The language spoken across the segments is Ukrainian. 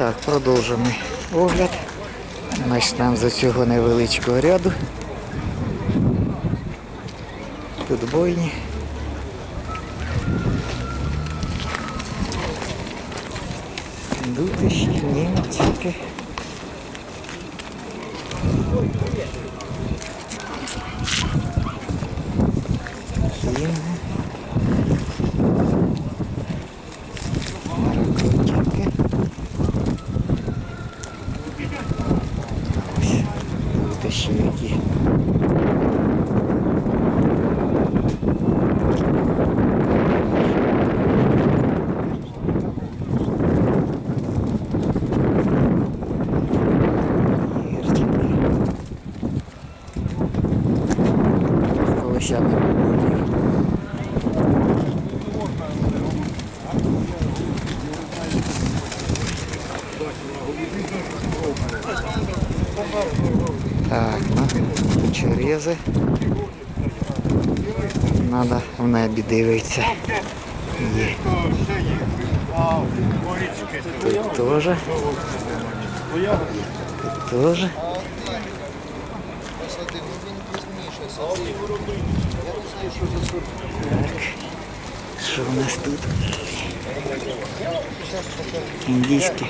Так, продовжимо огляд. Почнемо з цього невеличкого ряду. Тут бойні. Дутищі, німчики. Так, ну, черези. Надо в небі дивитися. Є. Тут теж. Тут теж. Так. Що у нас тут? Індійські.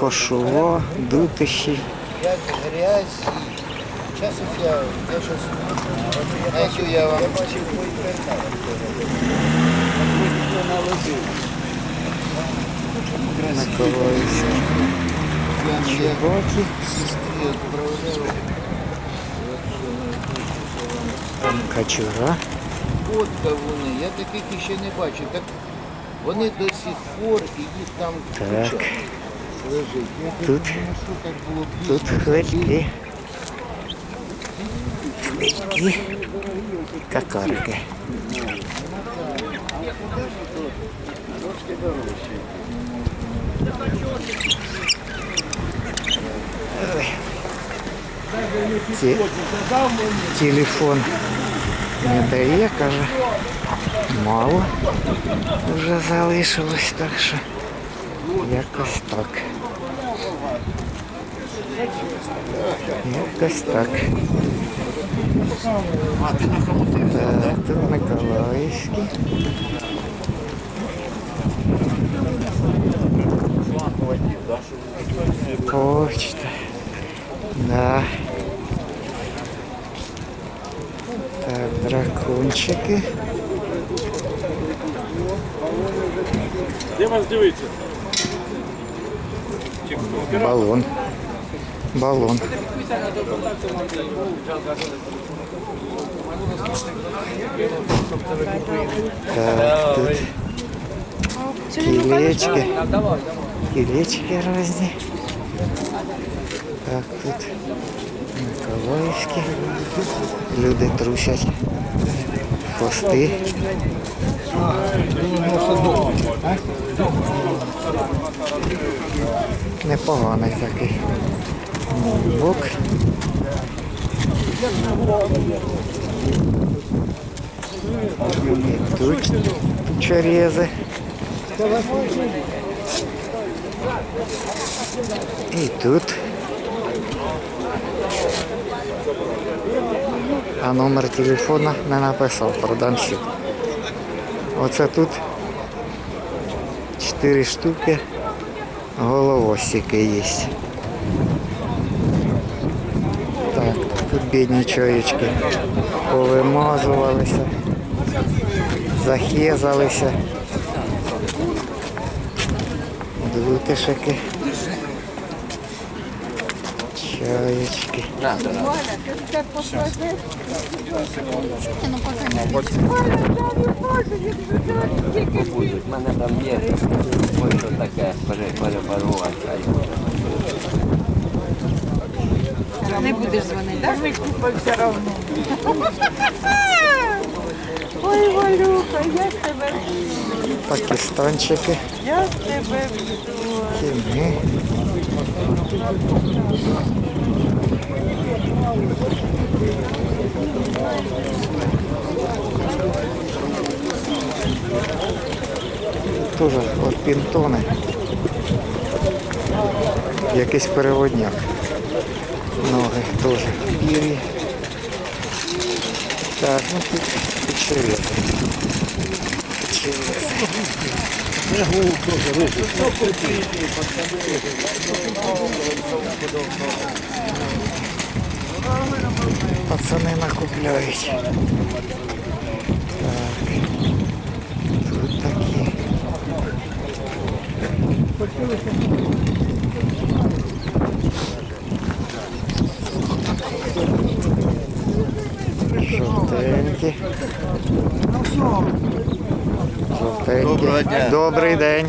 Кошово. Зараз я, вам Миколаївські. Качура. От кавуни, я таких ще не бачив. Так вони до сих пор і їх там Так. куча лежить. Я Тут. думаю, що так було б Тут хвильки. Хвильки. Какарки. Ой. Те- Телефон не дає. Мало вже залишилось, так що якось так. Якось так. Так, тут Миколаївський. Почта. Да. Так, дракончики. Де вас дивиться? Баллон. Баллон. Так, тут кілечки. Кілечки різні. Так, тут Миколаївські. Люди трусять хвости. Непоганий такий бок. І тут чорези. І тут. А номер телефона не написав, продавщик. Оце тут 4 штуки головосики є. Так, тут бідні чоловічки повимазувалися, захезалися. Дутишики. Чаєчки. будуть. У мене там є ось що таке пере- перепарувати. Не будеш дзвонити, так? Не купа все одно. Ой, Валюха, я тебе, Пакистанчики. я тебе. Кіни. Тоже от пінтони. Якийсь переводняк. Ноги теж пірі. Так, ну тут печерет. Пацани накупляють. Так. Такі. Жовтенькі. Доброго дня. Добрий день.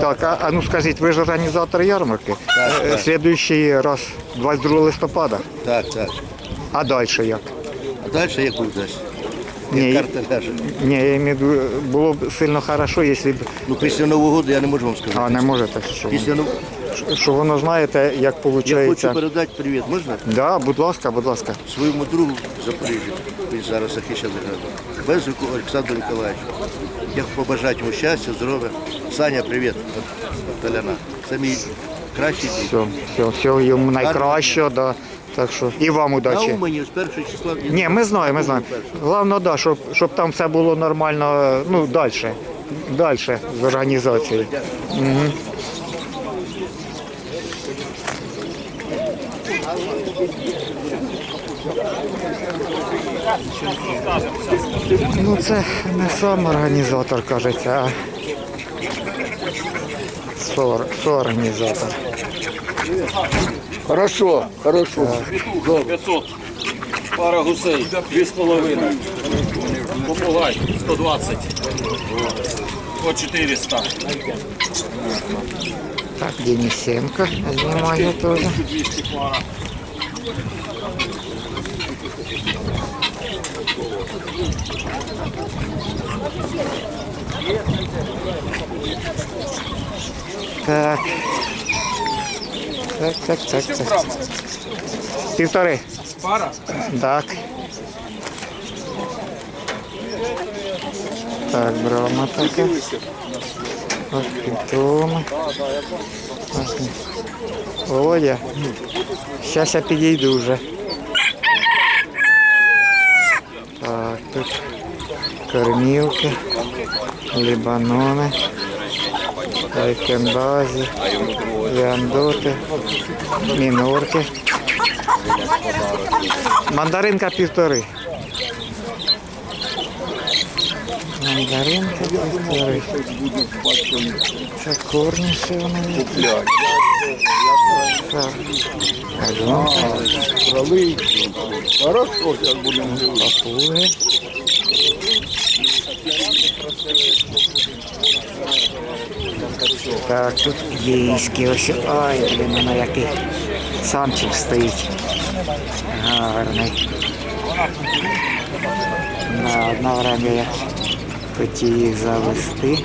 Так, а, а ну скажіть, ви ж організатор ярмарки? Так, Е, так. Слідуючий раз, 22 листопада. Так, так. А далі як? А далі як дасть? Ні, карта ляже. ні, я в виду, було б сильно хорошо, якщо б. Ну після Нового року я не можу вам сказати. А, не можете, що, Після Нового що воно знаєте, як Я виходить. хочу передати привіт, можна? Да, будь ласка, будь ласка. Своєму другу в Запоріжжі. Він зараз захищає граду. Безруку Олександру Миколаївичу. Я побажати йому щастя, здоров'я. Саня, привіт. Толяна. Це мій кращий дій. Все, все, все йому найкращого, да. Так що і вам На удачі. Умані з першого числа. Ні, ми знаємо, ми знаємо. Головне, да, щоб, щоб там все було нормально, ну, далі. Далі з організацією. Ну це не сам організатор, кажеться, а сор, соорганізатор. Хорошо, хорошо. 500. Пара гусей, 2,5. Попугай, 120. По 400. Так, Денисенко знімає теж. 200 пара. Так. Так, так, так, так. Півтори. Пара? Так. Так, брама така. Ось пінтома. Володя. Зараз я підійду вже. Так, тут кормілки, лібанони, айкендазі, віандоти, мінорки. Мандаринка півтори. Мандаринка півтори. Це корніше вони є. Так. Альонка, Брали. Зараз будемо папуги. Так, тут єйські ось. Ой, блін, воно який самчик стоїть. Гарний. На одне время я хотів їх завести.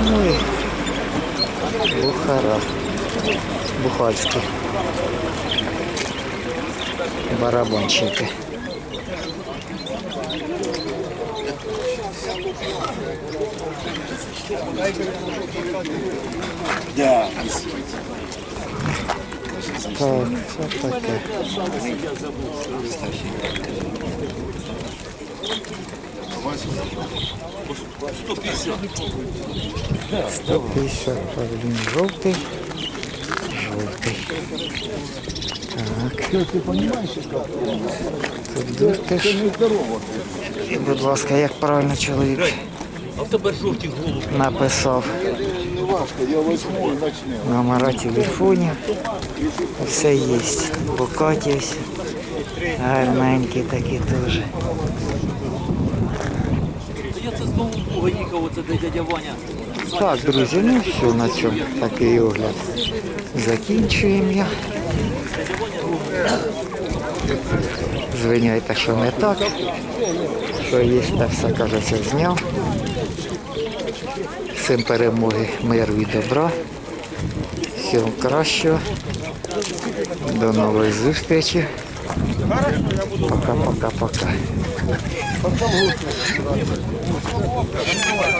Ну і бухара. Бухальські. Барабанщики. Так, це таке. Сто п'ятдесят павлін жовтий. Жовтий. Так. Тут дустиш. І, будь ласка, як правильно чоловік написав Номера телефонів. Все є. Букаті ось. Гарненькі такі теж. Я це знову Бога їхав, оце дядя Ваня. Так, друзі, ну все на цьому такий огляд. Закінчуємо я. Звиняйте, що не так. Що є, те все кажеться, зняв. Всім перемоги, миру і добра. Всім кращого. До нової зустрічі. Пока-пока-пока.